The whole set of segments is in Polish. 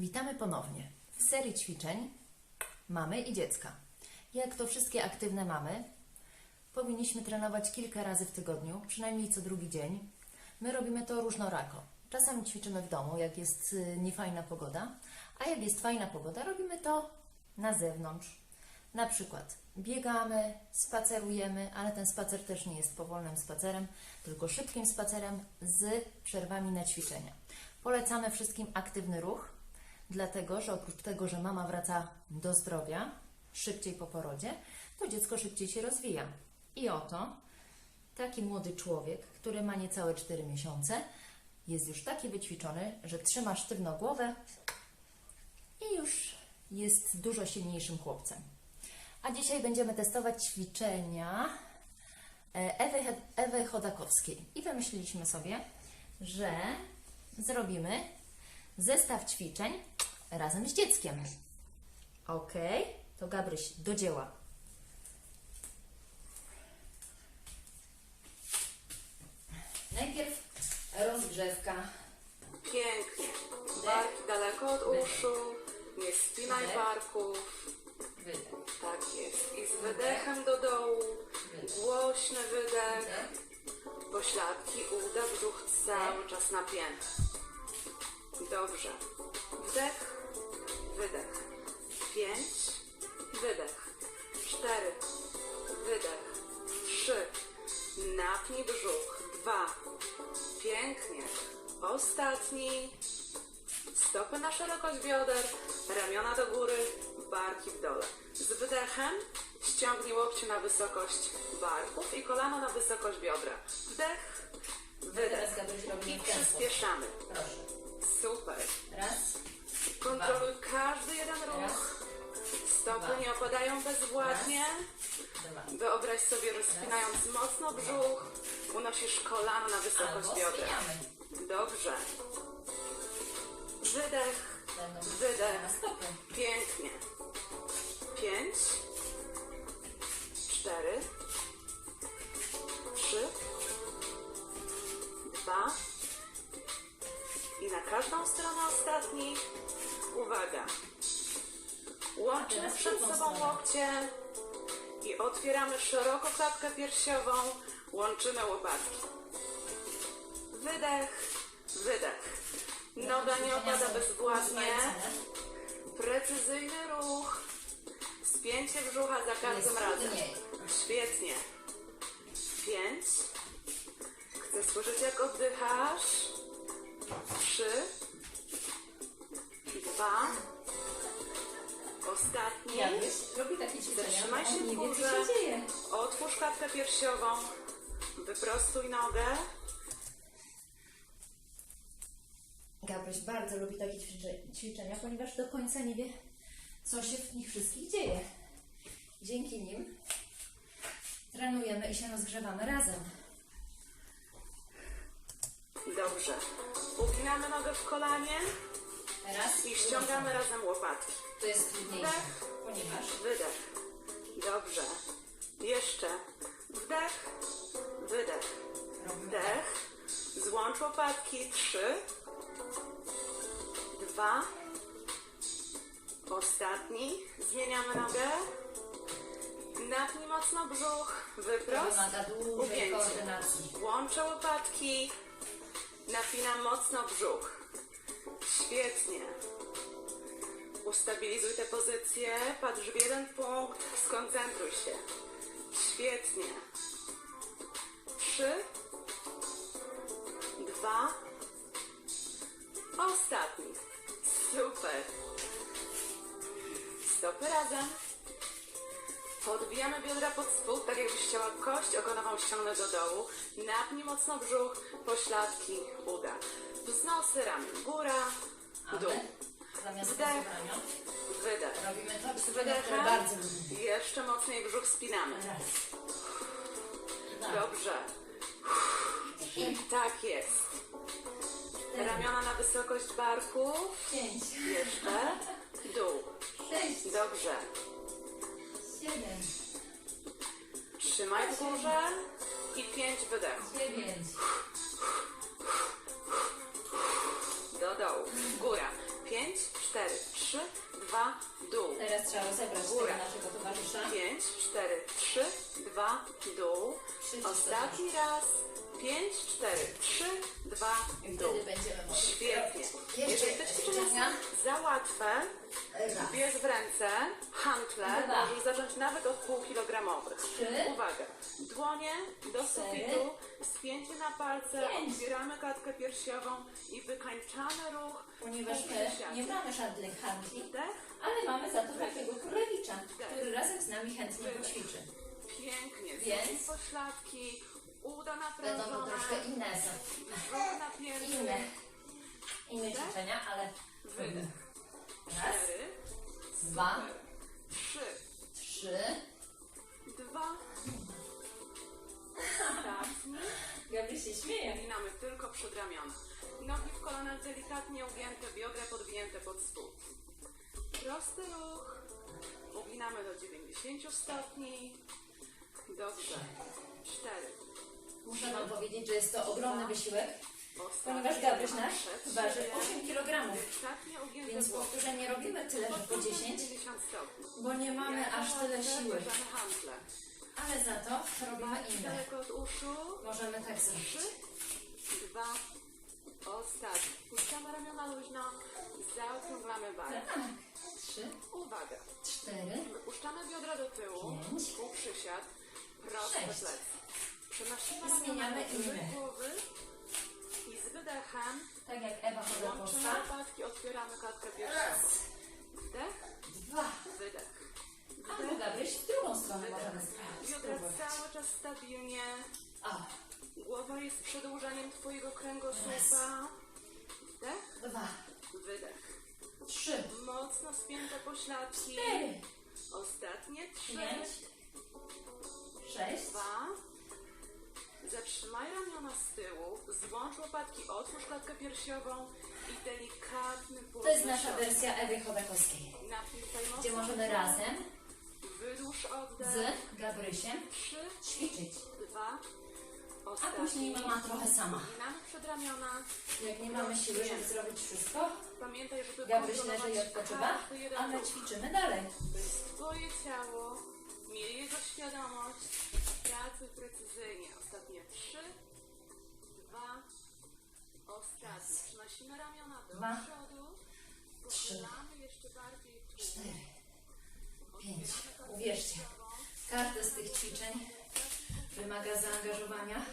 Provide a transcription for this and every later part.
Witamy ponownie w serii ćwiczeń mamy i dziecka. Jak to wszystkie aktywne mamy, powinniśmy trenować kilka razy w tygodniu, przynajmniej co drugi dzień. My robimy to różnorako. Czasami ćwiczymy w domu, jak jest y, niefajna pogoda, a jak jest fajna pogoda, robimy to na zewnątrz. Na przykład biegamy, spacerujemy, ale ten spacer też nie jest powolnym spacerem, tylko szybkim spacerem z przerwami na ćwiczenia. Polecamy wszystkim aktywny ruch, dlatego że oprócz tego, że mama wraca do zdrowia szybciej po porodzie, to dziecko szybciej się rozwija. I oto taki młody człowiek, który ma niecałe 4 miesiące, jest już taki wyćwiczony, że trzyma sztywno głowę i już jest dużo silniejszym chłopcem. A dzisiaj będziemy testować ćwiczenia e, Ewy, Ewy Chodakowskiej. I wymyśliliśmy sobie, że zrobimy zestaw ćwiczeń razem z dzieckiem. Ok, to Gabryś, do dzieła. Najpierw rozgrzewka. Pięknie. Barki daleko od uszu. Nie spinaj Wdech. barków. Wydech. Tak jest. I z wydechem do dołu. Głośny wydech. Wydech. Pośladki, uda, brzuch cały czas napięty. Dobrze. Wdech, wydech. Pięć, wydech. Cztery, wydech. Trzy. Napnij brzuch. Dwa. Pięknie. Ostatni. Stopy na szerokość bioder, ramiona do góry, barki w dole. Z wydechem ściągnij łokcie na wysokość barków i kolano na wysokość biodra. Wdech, wydech. I przyspieszamy. Proszę. Super. Raz, Kontroluj każdy jeden ruch. raz, Stopy Dwa. nie opadają bezwładnie. dwa. Wyobraź sobie, rozpinając mocno brzuch, unosisz kolano na wysokość zmieniamy. Dobrze. Wydech, Wydech. Pięknie. Pięć. Cztery. Trzy. Dwa. I na każdą stronę ostatni. Uwaga. Łączymy teraz przed sobą łokcie i otwieramy szeroko klatkę piersiową. Łączymy łopatki. Wydech, wydech. Noga nie opada bezwładnie. Precyzyjny ruch. Spięcie brzucha za każdym razem. Świetnie. Pięć. Chcę słyszeć, jak oddychasz. Trzy. Dwa. Ostatni. Janusz robi takie ćwiczenia, Zatrzymaj się w górze. Otwórz klatkę piersiową. Wyprostuj nogę. Gabryś bardzo lubi takie ćwicze- ćwiczenia, ponieważ do końca nie wie, co się w nich wszystkich dzieje. Dzięki nim trenujemy i się rozgrzewamy razem. Dobrze. Uginamy nogę w kolanie Raz i ściągamy razem łopatki. To jest trudniejsze, Wdech. ponieważ Wydech. Dobrze. Jeszcze. Wdech. Wydech. robimy tak. Wdech. Złącz łopatki. Trzy. Dwa. Ostatni. Zmieniamy nogę. Napnij mocno brzuch. To Wyprost. wymaga dużej Ugięcie. koordynacji. Łączę łopatki. Napinam mocno brzuch. Świetnie. Ustabilizuj tę pozycję. Patrz w jeden punkt. Skoncentruj się. Świetnie. Trzy. Dwa. Ostatni. Super. Stopy razem. Podbijamy biodra pod spód, tak jakbyś chciała kość ogonową ściągnąć do dołu. Napnij mocno brzuch, pośladki, uda. Wznosy ramion, góra, dół. Zamiast Wdech. Wydech. robimy to Z wydechem bardzo jeszcze mocniej brzuch spinamy. Dobrze. I tak jest. Ramiona na wysokość barków. Pięć. Jeszcze. Dół. Dobrze. Siedem. Trzymaj w górze. I pięć wydechów. Dziewięć. do dołu. Góra. 5, 4, 3, 2, dół. Teraz trzeba rozebrać tego Góra. naszego towarzysza. 5, 4, 3, 2, dół. Przycisk Ostatni raz. 5, 4, 3, 2, I dół. wtedy będziemy mogli Świetnie. Jeszcze Jeżeli te jedno ćwiczenia. są za łatwe, Raz. bierz w ręce hantle, Dwa. możesz zacząć nawet od półkilogramowych. Trzy. Uwaga, dłonie do sufitu, spięcie na palce, Pięć. otwieramy klatkę piersiową i wykańczamy ruch. Ponieważ my nie mamy żadnych handli, ale mamy za to takiego królewicza, który razem z nami chętnie poćwiczy. pięknie, Więc? Więc? pośladki, uda Będą to naprężone, troszkę inne, napięty, inne, inne ćwiczenia, ale wydech. raz, Cztery, dwa, trzy, trzy. dwa, ostatni. Gabry się śmieje. Ginamy tylko przed ramiona. Nogi w kolanach delikatnie ugięte, biodra podwinięte pod stół. Prosty ruch. Uginamy do 90 stopni. Dobrze. 4. Muszę Wam powiedzieć, że jest to ogromny wysiłek, ponieważ Gabryś nasz waży siebie. 8 kg, więc głowy. powtórzeń nie robimy tyle, że po 10, 90 stopni. bo nie mamy aż tyle siły. Ale za to robimy inne. Możemy tak zrobić. Dwa, ostatni. Puszczamy ramiona luźno, zaokrąglamy bark. Tak. Trzy, Uwaga, cztery, wypuszczamy biodra do tyłu, Pięć. półprzysiad, proste Sześć. plecy. Do tyłu inne. głowy i z wydechem tak jak Ewa łączymy Chodakowska. łopatki, otwieramy klatkę piersiową. Raz, Wdech, dwa, wydech. albo Gabryś w drugą stronę możemy Biodra cały czas stabilnie. O, Głowa jest przedłużeniem Twojego kręgosłupa. Wdech, dwa, wydech. trzy, Mocno spięte pośladki. cztery, Ostatnie trzy, pięć, sześć, dwa. Zatrzymaj ramiona z tyłu, złącz łopatki, otwórz klatkę piersiową i delikatny To jest nasza wersja Ewy Chodakowskiej, gdzie możemy razem Wydłuż oddech. z Gabrysiem Trzy, ćwiczyć. dwa. A Ostatni. później mama trochę sama. Jak nie mamy siły, żeby zrobić wszystko, Pamiętaj, żeby Gabryś kontrolować leży i odpoczywa, każdy jeden a my ruch. ćwiczymy dalej. To jest Twoje ciało, miej jego świadomość, pracuj precyzyjnie. Ostatnie trzy, dwa, ostatnie. Przenosimy ramiona do Dwa, przodu, trzy, pochylamy jeszcze bardziej. Cztery, pięć. Uwierzcie, każde z tych ćwiczeń wymaga zaangażowania.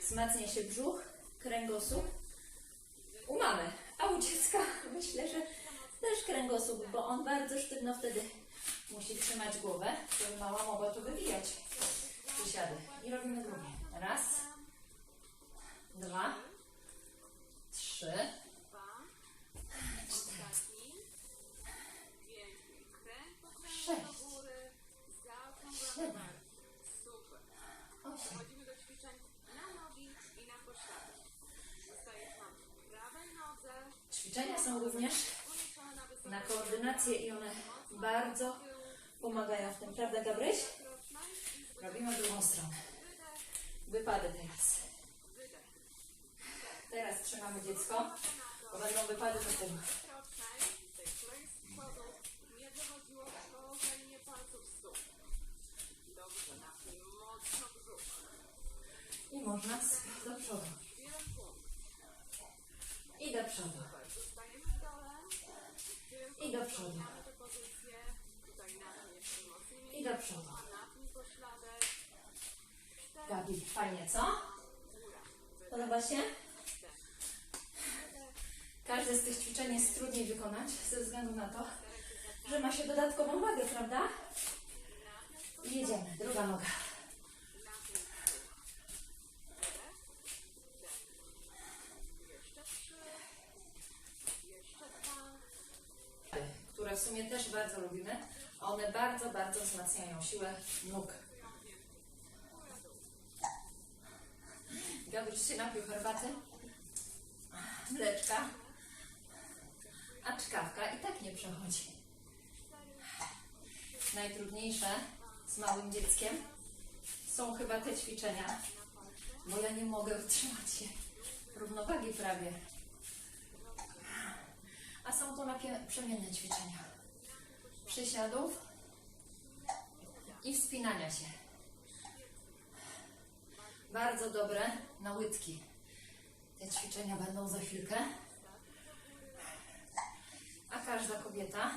Wzmacnia się brzuch, kręgosłup. U mamy, a u dziecka myślę, że też kręgosłup, bo on bardzo sztywno wtedy musi trzymać głowę, żeby mała mogła tu wywijać przysiady. I robimy drugie. Raz, dwa, trzy, cztery, Sześć. Siedem. osiem, Ćwiczenia są również na koordynację i one bardzo pomagają w tym, prawda Gabryś? Robimy drugą stronę. Wypady teraz. Teraz trzymamy dziecko, bo będą wypady do tyłu. I można do przodu. I do przodu. I do przodu. Mamy tę pozycję. Tutaj napnij jeszcze mocniej. I do przodu. Napnij pośladek. Fajnie, co? Podoba się? Każde z tych ćwiczeń jest trudniej wykonać ze względu na to, że ma się dodatkową wagę, prawda? I jedziemy. Druga noga. Które w sumie też bardzo lubimy. One bardzo, bardzo wzmacniają siłę nóg. Gabryś się napił herbaty, mleczka, a czkawka i tak nie przechodzi. Najtrudniejsze z małym dzieckiem są chyba te ćwiczenia, bo ja nie mogę utrzymać się równowagi prawie. takie przemienne ćwiczenia. Przysiadów i wspinania się. Bardzo dobre na łydki. Te ćwiczenia będą za chwilkę. A każda kobieta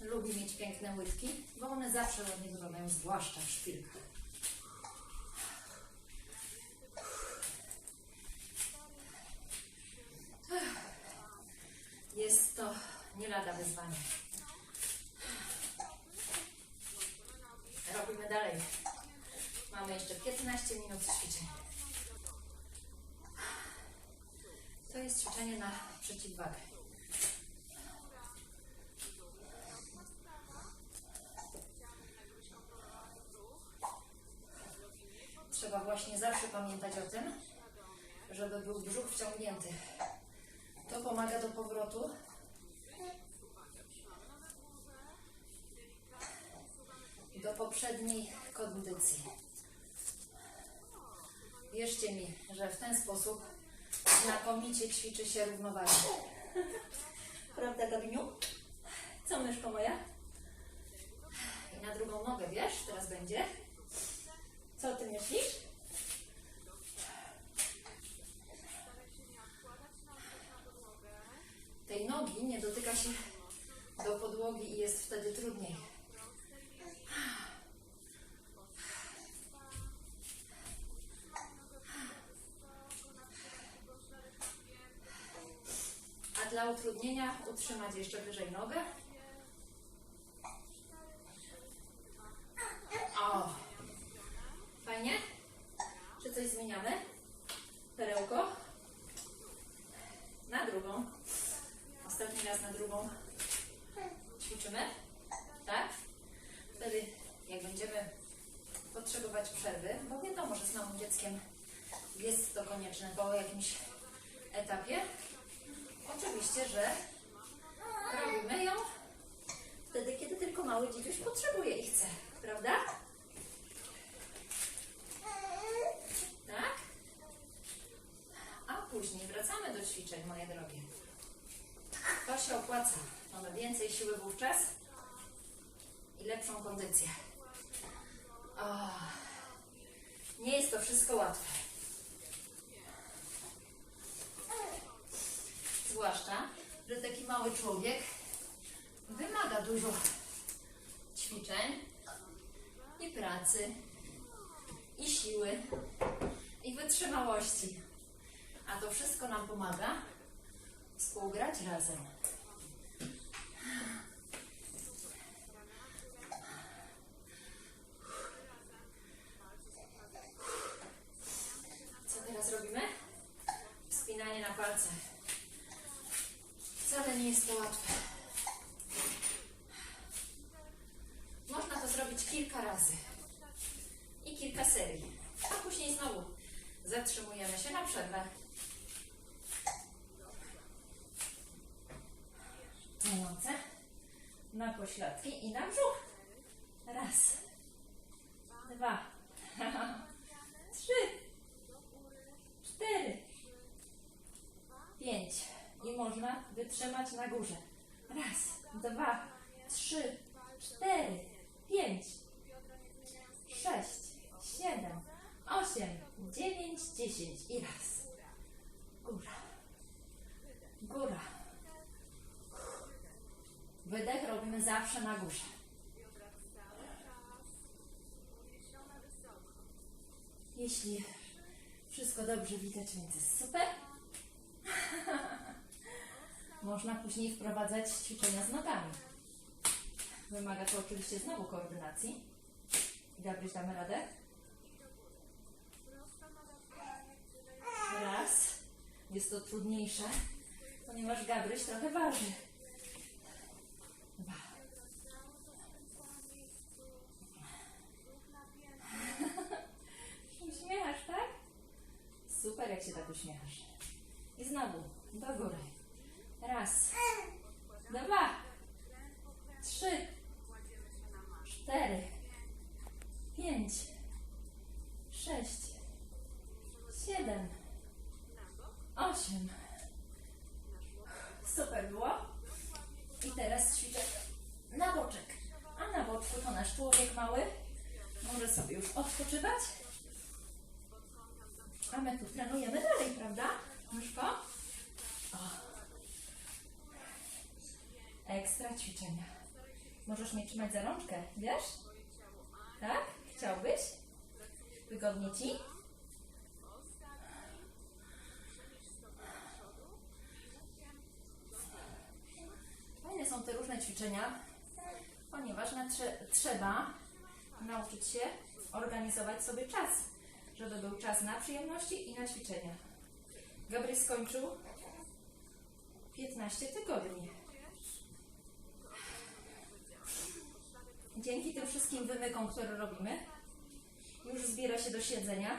lubi mieć piękne łydki, bo one zawsze ładnie wyglądają, zwłaszcza w szpilkach. Jest to nie lada wyzwanie. Robimy dalej. Mamy jeszcze 15 minut ćwiczeń. To jest ćwiczenie Trzeba właśnie zawsze pamiętać o tym, żeby był brzuch wciągnięty. To pomaga do powrotu. Do poprzedniej kondycji. Wierzcie mi, że w ten sposób znakomicie ćwiczy się równowagę. Prawda, Gabiniu? Co, myszko moja? I na drugą nogę, wiesz, teraz będzie. Co ty myślisz? tej nogi nie dotyka się do podłogi i jest wtedy trudniej. A dla utrudnienia utrzymać jeszcze wyżej nogę. O! Fajnie? Czy coś zmieniamy? Perełko? Na drugą. Ostatni raz na drugą ćwiczymy, tak? Wtedy, jak będziemy potrzebować przerwy, bo wiadomo, że z małym dzieckiem jest to konieczne po jakimś etapie, oczywiście, że robimy ją wtedy, kiedy tylko mały dzieciuś potrzebuje i chce, prawda? Tak? A później wracamy do ćwiczeń, moje drogie. Opłaca. Mamy więcej siły wówczas i lepszą kondycję. O, nie jest to wszystko łatwe. Zwłaszcza, że taki mały człowiek wymaga dużo ćwiczeń i pracy, i siły, i wytrzymałości. A to wszystko nam pomaga współgrać razem. Co teraz robimy? Palce. Wcale nie jest to łatwe. Można to zrobić kilka razy i kilka serii, a później znowu zatrzymujemy się na przerwę. Ręce na pośladki i na brzuch. Raz, dwa, trzy, cztery, pięć. I można wytrzymać na górze. Raz, dwa, trzy, cztery, pięć, sześć, siedem, osiem, dziewięć, dziesięć i raz. Góra. Góra. Wydech robimy zawsze na górze. Jeśli wszystko dobrze widać, więc jest super. Można później wprowadzać ćwiczenia z nogami. Wymaga to oczywiście znowu koordynacji. Gabryś, damy radę? Raz. Jest to trudniejsze, ponieważ Gabryś trochę waży. Dwa. Uśmiechasz, tak? Super, jak się tak uśmiechasz. I znowu, do góry. Raz, dwa, trzy, cztery, pięć, sześć, siedem, osiem, osiem. Super było. I teraz ćwiczę na boczek. A na boczku to nasz człowiek mały może sobie już odpoczywać. A my tu trenujemy dalej, prawda? Myszko? O. Ekstra ćwiczenia. Możesz mnie trzymać za rączkę, wiesz? Tak? Chciałbyś? Wygodnie ci? Fajne są te różne ćwiczenia, ponieważ trze- trzeba nauczyć się organizować sobie czas, żeby był czas na przyjemności i na ćwiczenia. Gabry skończył 15 tygodni. Dzięki tym wszystkim wymykom, które robimy, już zbiera się do siedzenia.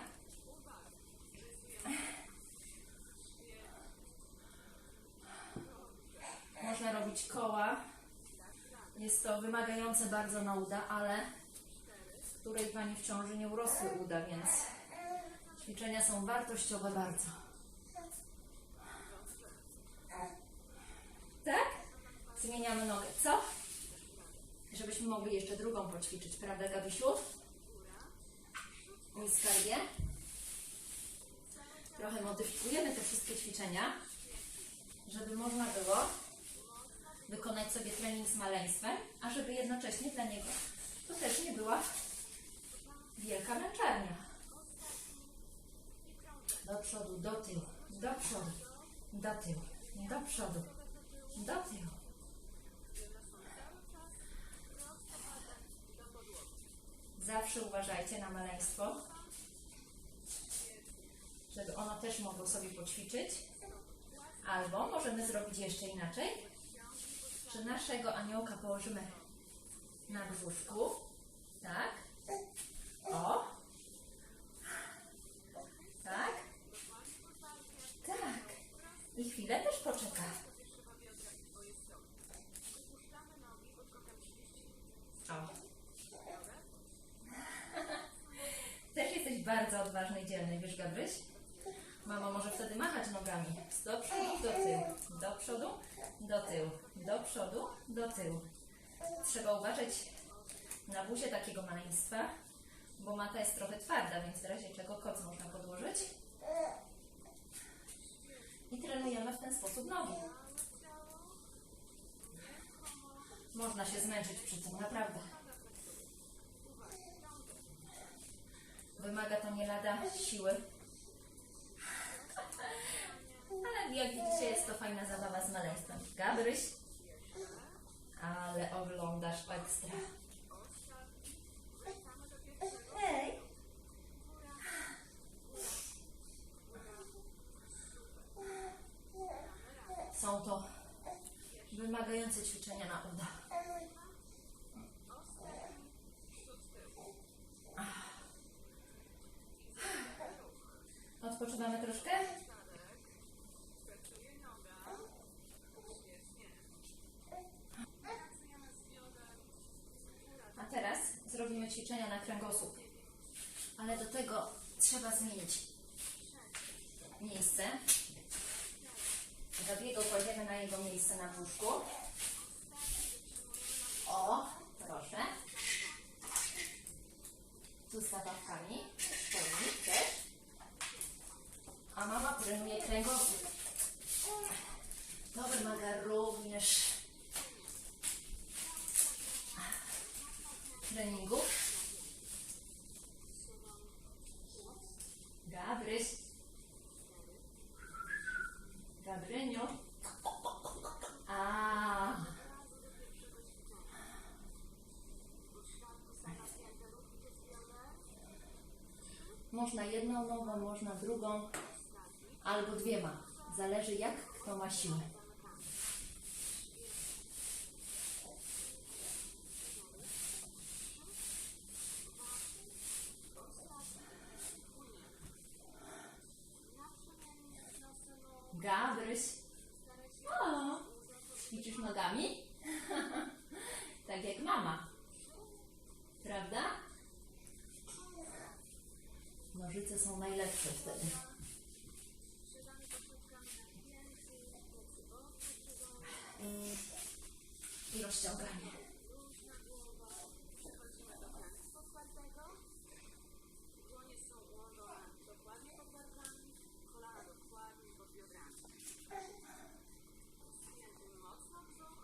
Można robić koła. Jest to wymagające bardzo na uda, ale w której Pani w ciąży nie urosły uda, więc ćwiczenia są wartościowe bardzo. Tak? Zmieniamy nogę, co? Żebyśmy mogli jeszcze drugą poćwiczyć, prawda Gabisiu? I skarbie. Trochę modyfikujemy te wszystkie ćwiczenia, żeby można było wykonać sobie trening z maleństwem, a żeby jednocześnie dla niego to też nie była wielka męczarnia. Do przodu, do tyłu, do przodu, do tyłu, do przodu, do tyłu. Zawsze uważajcie na maleństwo, żeby ono też mogło sobie poćwiczyć. Albo możemy zrobić jeszcze inaczej, że naszego aniołka położymy na brzuszku. Tak. O. Tak. Tak. I chwilę też poczeka. O. Też jesteś i dzielny, wiesz, Gabryś? Mama może wtedy machać nogami. Do przodu, do tyłu. Do przodu, do tyłu. Do przodu, do tyłu. Trzeba uważać na buzię takiego maleństwa, bo mata jest trochę twarda, więc w razie czego koc można podłożyć. I trenujemy w ten sposób nogi. Można się zmęczyć przy tym, naprawdę. Wymaga to nie lada siły. Ale jak widzicie, jest to fajna zabawa z maleństwem. Gabryś, ale oglądasz ekstra. Hej! Są to wymagające ćwiczenia na uda. Odpoczywamy troszkę? A teraz zrobimy ćwiczenia na kręgosłup. Ale do tego trzeba zmienić miejsce. Gabiego kładziemy na jego miejsce na brzuszku. O, proszę. Tu z zabawkami. Pełni też. A mama trenuje kręgosłup. Można jedną nogą, można drugą, albo dwiema. Zależy jak kto ma siłę. Gabryś. O, ćwiczysz nogami? tak jak mama. Prawda? Nożyce są najlepsze wtedy. rozciąganie. Przechodzimy do tętwa otwartego. Dłonie są ułożone dokładnie pod barkami, kolana dokładnie pod biodrami. Spięty mocno brzuch,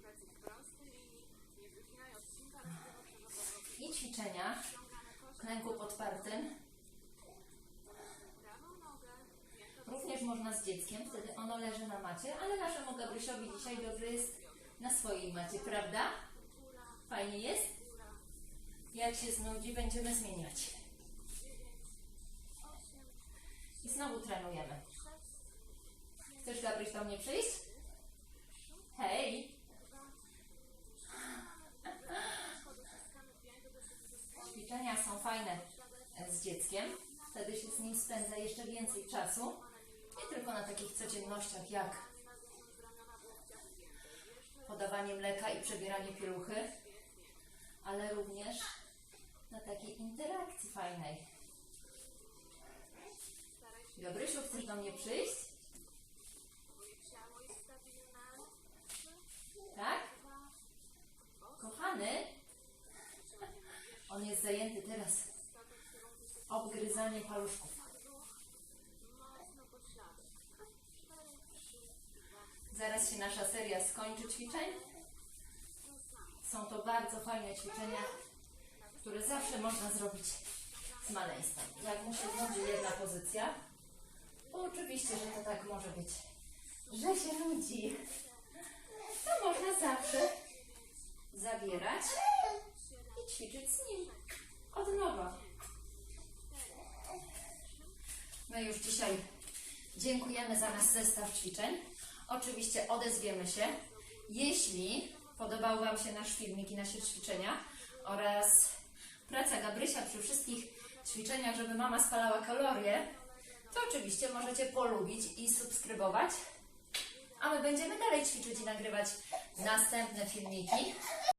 plecy w prostej linii, nie wyginaj odcinka lekkego krzyżowego. I ćwiczenia Ściągamy w kość, klęku podpartym. prawą nogę, piętą Również można z dzieckiem, wtedy ono leży na macie, ale naszemu Gabrysiowi dzisiaj dobrze jest na swojej macie, prawda? Fajnie jest? Jak się znudzi, będziemy zmieniać. I znowu trenujemy. Chcesz, Gabryś, do mnie przyjść? Hej! Ćwiczenia są fajne z dzieckiem. Wtedy się z nim spędza jeszcze więcej czasu. Nie tylko na takich codziennościach jak podawanie mleka i przebieranie pieluchy, ale również na takiej interakcji fajnej. Gabrysiu, chcesz do mnie przyjść? Tak? Kochany? On jest zajęty teraz obgryzaniem paluszków. mocno pod śladem. Cztery, trzy, dwa, Zaraz się nasza seria skończy ćwiczeń. Są to bardzo fajne ćwiczenia, które zawsze można zrobić z maleństwem. Jak mu się nudzi jedna pozycja, to oczywiście, że to tak może być, że się nudzi. To można zawsze zabierać i ćwiczyć z nim od nowa. My już dzisiaj dziękujemy za nasz zestaw ćwiczeń. Oczywiście odezwiemy się. Jeśli podobał Wam się nasz filmik i nasze ćwiczenia oraz praca Gabrysia przy wszystkich ćwiczeniach, żeby mama spalała kalorie, to oczywiście możecie polubić i subskrybować. A my będziemy dalej ćwiczyć i nagrywać następne filmiki.